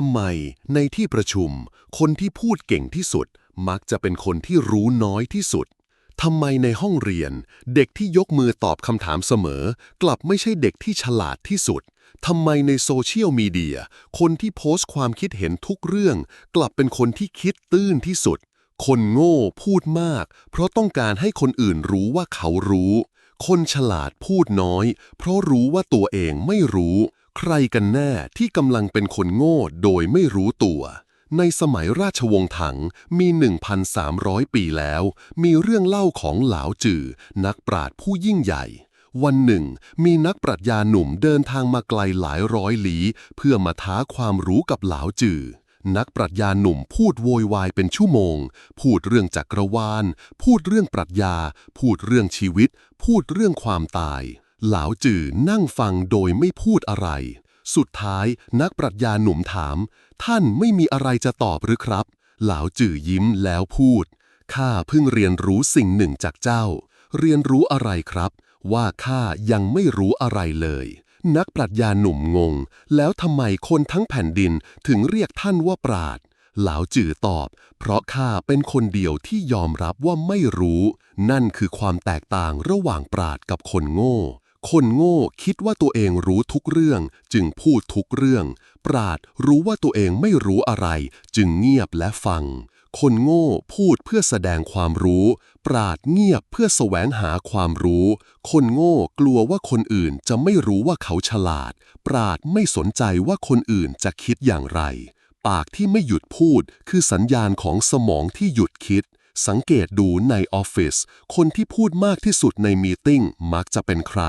ทำไมในที่ประชุม คนที่พูดเก่งที่สุด มักจะเป็นคนที่รู้น้อยที่สุด ทำไมในห้องเรียน เด็กที่ยกมือตอบคำถามเสมอ กลับไม่ใช่เด็กที่ฉลาดที่สุด ทำไมในโซเชียลมีเดีย คนที่โพสต์ความคิดเห็นทุกเรื่อง กลับเป็นคนที่คิดตื้นที่สุด คนโง่พูดมาก เพราะต้องการให้คนอื่นรู้ว่าเขารู้ คนฉลาดพูดน้อย เพราะรู้ว่าตัวเองไม่รู้ ใครกันแน่ที่กำลังเป็นคนโง่โดยไม่รู้ตัว ในสมัยราชวงศ์ถังมี 1,300 ปีแล้ว มีเรื่องเล่าของหลาวจือ นักปราชญ์ผู้ยิ่งใหญ่ วันหนึ่ง มีนักปรัชญาหนุ่มเดินทางมาไกลหลายร้อยลี้เพื่อมาท้าความรู้กับหลาวจือนักปรัชญาหนุ่มพูดโวยวายเป็นชั่วโมง พูดเรื่องจักรวาล พูดเรื่องปรัชญา พูดเรื่องชีวิต พูดเรื่องความตาย หลาจื่อนั่งฟังโดยไม่พูดอะไร สุดท้ายนักปรัชญาหนุ่มถาม ท่านไม่มีอะไรจะตอบหรือครับหลาจื่อยิ้มแล้วพูด ข้าเพิ่งเรียนรู้สิ่งหนึ่งจากเจ้า เรียนรู้อะไรครับ ว่าข้ายังไม่รู้อะไรเลย นักปรัชญาหนุ่มงง แล้วทำไมคนทั้งแผ่นดินถึงเรียกท่านว่าปราดหลาจื่อตอบ เพราะข้าเป็นคนเดียวที่ยอมรับว่าไม่รู้ นั่นคือความแตกต่างระหว่างปราดกับคนโง่ คนโง่คิดว่าตัวเองรู้ทุกเรื่อง จึงพูดทุกเรื่อง ปราดรู้ว่าตัวเองไม่รู้อะไร จึงเงียบและฟัง คนโง่พูดเพื่อแสดงความรู้ ปราดเงียบเพื่อแสวงหาความรู้ คนโง่กลัวว่าคนอื่นจะไม่รู้ว่าเขาฉลาด ปราดไม่สนใจว่าคนอื่นจะคิดอย่างไร ปากที่ไม่หยุดพูดคือสัญญาณของสมองที่หยุดคิด สังเกตดูในออฟฟิศคนที่พูดมากที่สุดในมีติ้งมักจะเป็นใคร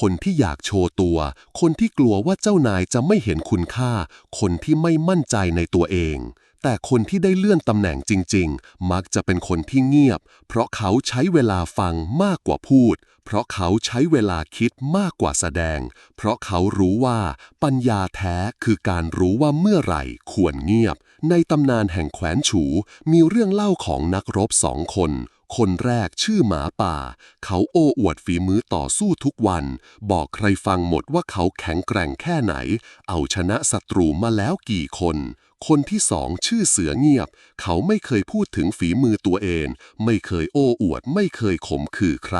คนที่อยากโชว์ตัว คนที่กลัวว่าเจ้านายจะไม่เห็นคุณค่า คนที่ไม่มั่นใจในตัวเอง แต่คนที่ได้เลื่อนตำแหน่งจริง ๆ มักจะเป็นคนที่เงียบ เพราะเขาใช้เวลาฟังมากกว่าพูด เพราะเขาใช้เวลาคิดมากกว่าแสดง เพราะเขารู้ว่าปัญญาแท้คือการรู้ว่าเมื่อไหร่ควรเงียบ ในตำนานแห่งแขวนฉู มีเรื่องเล่าของนักรบสองคนคนแรกชื่อหมาป่า เขาโอ้อวดฝีมือต่อสู้ทุกวัน บอกใครฟังหมดว่าเขาแข็งแกร่งแค่ไหน เอาชนะศัตรูมาแล้วกี่คน คนที่สองชื่อเสือเงียบ เขาไม่เคยพูดถึงฝีมือตัวเอง ไม่เคยโอ้อวด ไม่เคยข่มขือใคร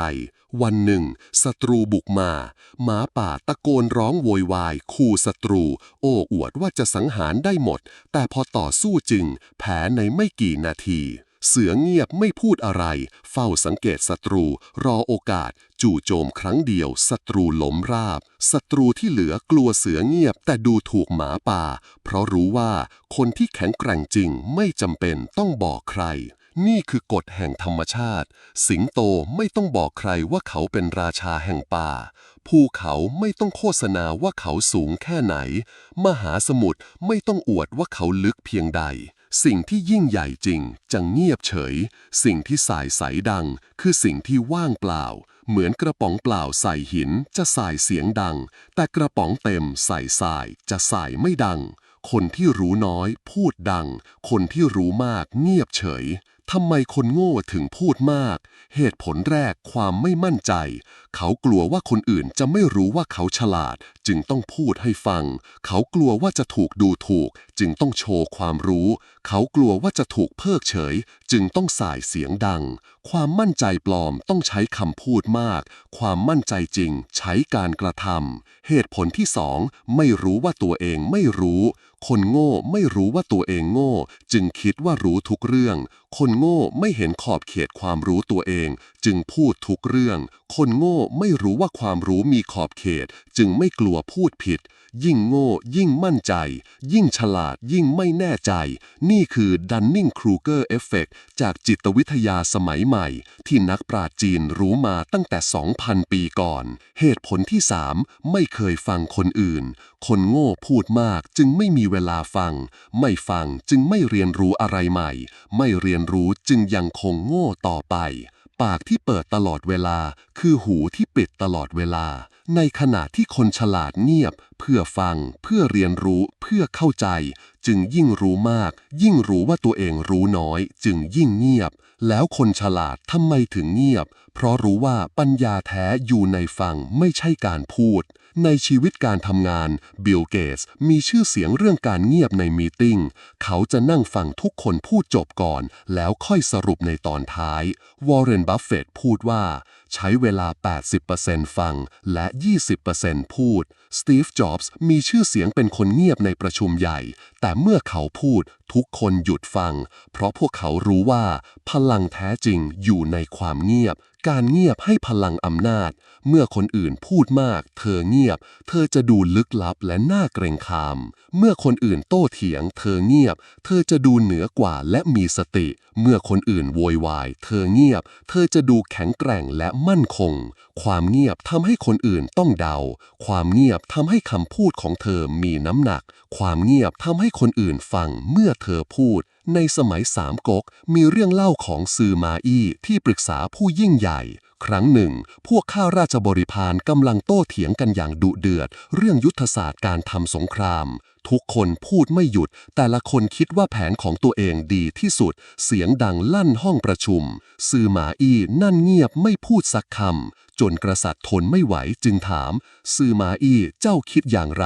วันหนึ่งศัตรูบุกมา หมาป่าตะโกนร้องโวยวายขู่ศัตรู โอ้อวดว่าจะสังหารได้หมด แต่พอต่อสู้จึงแพ้ในไม่กี่นาทีเสือเงียบไม่พูดอะไร เฝ้าสังเกตศัตรู รอโอกาส จู่โจมครั้งเดียวศัตรูล้มราบศัตรูที่เหลือกลัวเสือเงียบ แต่ดูถูกหมาป่า เพราะรู้ว่าคนที่แข็งแกร่งจริงไม่จำเป็นต้องบอกใคร นี่คือกฎแห่งธรรมชาติ สิงโตไม่ต้องบอกใครว่าเขาเป็นราชาแห่งป่า ภูเขาไม่ต้องโฆษณาว่าเขาสูงแค่ไหน มหาสมุทรไม่ต้องอวดว่าเขาลึกเพียงใด สิ่งที่ยิ่งใหญ่จริงจะเงียบเฉย สิ่งที่สายใสดัง คือสิ่งที่ว่างเปล่า เหมือนกระป๋องเปล่าใส่หินจะสายเสียงดัง แต่กระป๋องเต็มใส่ทรายจะสายไม่ดัง คนที่รู้น้อยพูดดัง คนที่รู้มากเงียบเฉยทำไมคนโง่ถึงพูดมาก เหตุผลแรกความไม่มั่นใจ เขากลัวว่าคนอื่นจะไม่รู้ว่าเขาฉลาด จึงต้องพูดให้ฟัง เขากลัวว่าจะถูกดูถูก จึงต้องโชว์ความรู้ เขากลัวว่าจะถูกเพิกเฉย จึงต้องส่ายเสียงดัง ความมั่นใจปลอมต้องใช้คำพูดมาก ความมั่นใจจริง ใช้การกระทำเหตุผลที่สองไม่รู้ว่าตัวเองไม่รู้ คนโง่ไม่รู้ว่าตัวเองโง่ จึงคิดว่ารู้ทุกเรื่อง คนโง่ไม่เห็นขอบเขตความรู้ตัวเอง จึงพูดทุกเรื่อง คนโง่ไม่รู้ว่าความรู้มีขอบเขต จึงไม่กลัวพูดผิด ยิ่งโง่ ยิ่งมั่นใจ ยิ่งฉลาด ยิ่งไม่แน่ใจ นี่คือ Dunning-Kruger Effect จากจิตวิทยาสมัยใหม่ ที่นักปราชญ์จีนรู้มาตั้งแต่ 2,000 ปีก่อน เหตุผลที่ 3 ไม่เคยฟังคนอื่น คนโง่พูดมากจึงไม่มีเวลาฟัง ไม่ฟังจึงไม่เรียนรู้อะไรใหม่ ไม่เรียนรู้จึงยังคงโง่ต่อไป ปากที่เปิดตลอดเวลา คือหูที่ปิดตลอดเวลา ในขณะที่คนฉลาดเงียบ เพื่อฟัง เพื่อเรียนรู้ เพื่อเข้าใจ จึงยิ่งรู้มาก ยิ่งรู้ว่าตัวเองรู้น้อย จึงยิ่งเงียบ แล้วคนฉลาดทำไมถึงเงียบ เพราะรู้ว่าปัญญาแท้อยู่ในฟังไม่ใช่การพูด ในชีวิตการทำงานบิลเกตส์มีชื่อเสียงเรื่องการเงียบในมีตติ้ง เขาจะนั่งฟังทุกคนพูดจบก่อน แล้วค่อยสรุปในตอนท้ายวอร์เรนบัฟเฟตพูดว่า ใช้เวลา 80%ฟังและ 20%พูด สตีฟ จ็อบส์ มีชื่อเสียงเป็นคนเงียบในประชุมใหญ่ แต่เมื่อเขาพูดทุกคนหยุดฟัง เพราะพวกเขารู้ว่า พลังแท้จริงอยู่ในความเงียบ การเงียบให้พลังอำนาจ เมื่อคนอื่นพูดมาก เธอเงียบ เธอจะดูลึกลับและน่าเกรงขาม เมื่อคนอื่นโต้เถียง เธอเงียบ เธอจะดูเหนือกว่าและมีสติ เมื่อคนอื่นโวยวาย เธอเงียบ เธอจะดูแข็งแกร่งและมั่นคง ความเงียบทำให้คนอื่นต้องเดา ความเงียบทำให้คำพูดของเธอมีน้ำหนัก ความเงียบทำให้คนอื่นฟังเมื่อเธอพูด ในสมัยสามก๊กมีเรื่องเล่าของซือมาอี้ที่ปรึกษาผู้ยิ่งใหญ่ ครั้งหนึ่ง พวกข้าราชบริพารกำลังโต้เถียงกันอย่างดุเดือด เรื่องยุทธศาสตร์การทำสงคราม ทุกคนพูดไม่หยุด แต่ละคนคิดว่าแผนของตัวเองดีที่สุด เสียงดังลั่นห้องประชุม ซือหมาอี้นั่นเงียบไม่พูดสักคำจนกษัตริย์ทนไม่ไหวจึงถาม ซือหมาอี้เจ้าคิดอย่างไร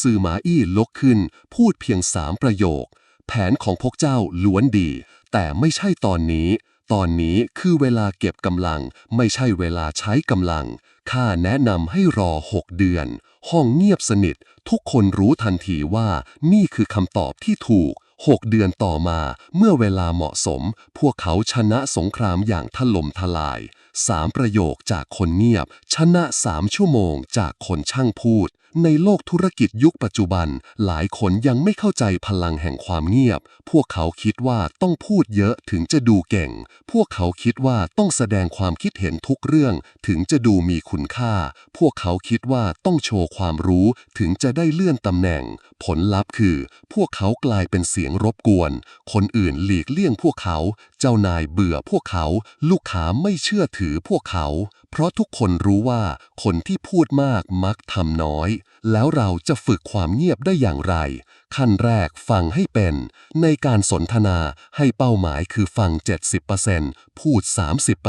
ซือหมาอี้ลกขึ้น พูดเพียงสามประโยค แผนของพวกเจ้าล้วนดี แต่ไม่ใช่ตอนนี้ ตอนนี้คือเวลาเก็บกำลัง ไม่ใช่เวลาใช้กำลัง ข้าแนะนำให้รอหกเดือน ห้องเงียบสนิท ทุกคนรู้ทันทีว่า นี่คือคำตอบที่ถูกหกเดือนต่อมา เมื่อเวลาเหมาะสม พวกเขาชนะสงครามอย่างถล่มทลายสามประโยคจากคนเงียบ ชนะสามชั่วโมงจากคนช่างพูด ในโลกธุรกิจยุคปัจจุบัน หลายคนยังไม่เข้าใจพลังแห่งความเงียบ พวกเขาคิดว่าต้องพูดเยอะถึงจะดูเก่ง พวกเขาคิดว่าต้องแสดงความคิดเห็นทุกเรื่อง ถึงจะดูมีคุณค่า พวกเขาคิดว่าต้องโชว์ความรู้ถึงจะได้เลื่อนตำแหน่ง ผลลัพธ์คือ พวกเขากลายเป็นเสียงรบกวน คนอื่นหลีกเลี่ยงพวกเขา เจ้านายเบื่อพวกเขา ลูกค้าไม่เชื่อถือพวกเขา เพราะทุกคนรู้ว่าคนที่พูดมากมักทำน้อยแล้วเราจะฝึกความเงียบได้อย่างไร ขั้นแรกฟังให้เป็น ในการสนทนาให้เป้าหมายคือฟัง 70%พูด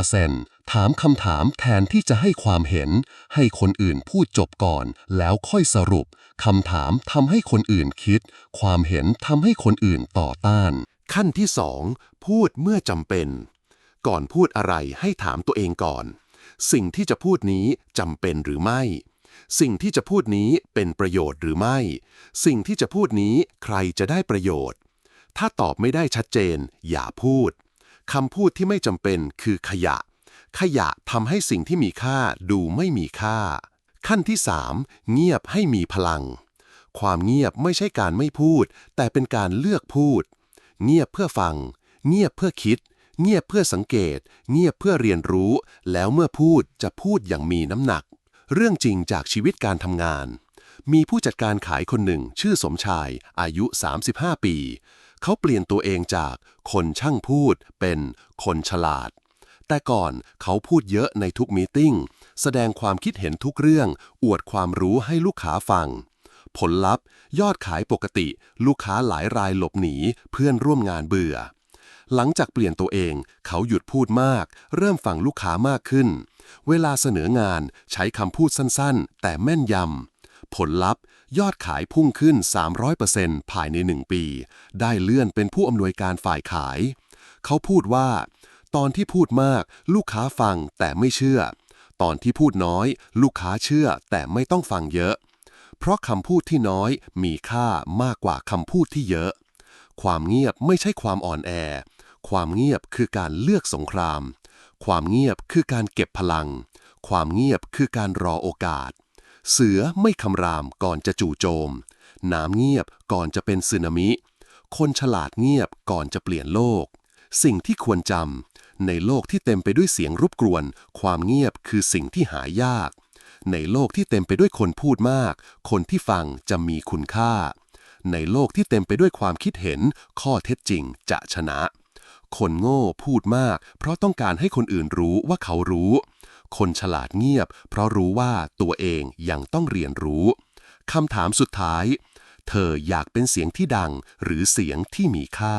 30%ถามคำถามแทนที่จะให้ความเห็น ให้คนอื่นพูดจบก่อน แล้วค่อยสรุปคำถามทำให้คนอื่นคิด ความเห็นทำให้คนอื่นต่อต้าน ขั้นที่สองพูดเมื่อจำเป็น ก่อนพูดอะไรให้ถามตัวเองก่อน สิ่งที่จะพูดนี้จำเป็นหรือไม่ สิ่งที่จะพูดนี้เป็นประโยชน์หรือไม่ สิ่งที่จะพูดนี้ใครจะได้ประโยชน์ ถ้าตอบไม่ได้ชัดเจน อย่าพูดคำพูดที่ไม่จำเป็นคือขยะ ขยะทำให้สิ่งที่มีค่าดูไม่มีค่า ขั้นที่สามเงียบให้มีพลัง ความเงียบไม่ใช่การไม่พูด แต่เป็นการเลือกพูด เงียบเพื่อฟัง เงียบเพื่อคิด เงียบเพื่อสังเกต เงียบเพื่อเรียนรู้ แล้วเมื่อพูดจะพูดอย่างมีน้ำหนัก เรื่องจริงจากชีวิตการทำงาน มีผู้จัดการขายคนหนึ่งชื่อสมชาย อายุ 35 ปี เขาเปลี่ยนตัวเองจากคนช่างพูดเป็นคนฉลาด แต่ก่อนเขาพูดเยอะในทุกมีติ้ง แสดงความคิดเห็นทุกเรื่อง อวดความรู้ให้ลูกค้าฟัง ผลลัพธ์ ยอดขายปกติ ลูกค้าหลายรายหลบหนี เพื่อนร่วมงานเบื่อ หลังจากเปลี่ยนตัวเอง เขาหยุดพูดมาก เริ่มฟังลูกค้ามากขึ้น เวลาเสนองานใช้คำพูดสั้นๆ แต่แม่นยำ ผลลัพธ์ ยอดขายพุ่งขึ้น 300%ภายใน 1 ปี ได้เลื่อนเป็นผู้อำนวยการฝ่ายขาย เขาพูดว่า ตอนที่พูดมากลูกค้าฟังแต่ไม่เชื่อ ตอนที่พูดน้อย ลูกค้าเชื่อ แต่ไม่ต้องฟังเยอะ เพราะคำพูดที่น้อยมีค่ามากกว่าคำพูดที่เยอะความเงียบไม่ใช่ความอ่อนแอ ความเงียบคือการเลือกสงคราม ความเงียบคือการเก็บพลัง ความเงียบคือการรอโอกาส เสือไม่คำรามก่อนจะจู่โจม น้ำเงียบก่อนจะเป็นสึนามิ คนฉลาดเงียบก่อนจะเปลี่ยนโลก สิ่งที่ควรจำในโลกที่เต็มไปด้วยเสียงรบกวน ความเงียบคือสิ่งที่หายาก ในโลกที่เต็มไปด้วยคนพูดมาก คนที่ฟังจะมีคุณค่า ในโลกที่เต็มไปด้วยความคิดเห็น ข้อเท็จจริงจะชนะ คนโง่พูดมาก เพราะต้องการให้คนอื่นรู้ว่าเขารู้ คนฉลาดเงียบ เพราะรู้ว่าตัวเองยังต้องเรียนรู้คำถามสุดท้าย เธออยากเป็นเสียงที่ดังหรือเสียงที่มีค่า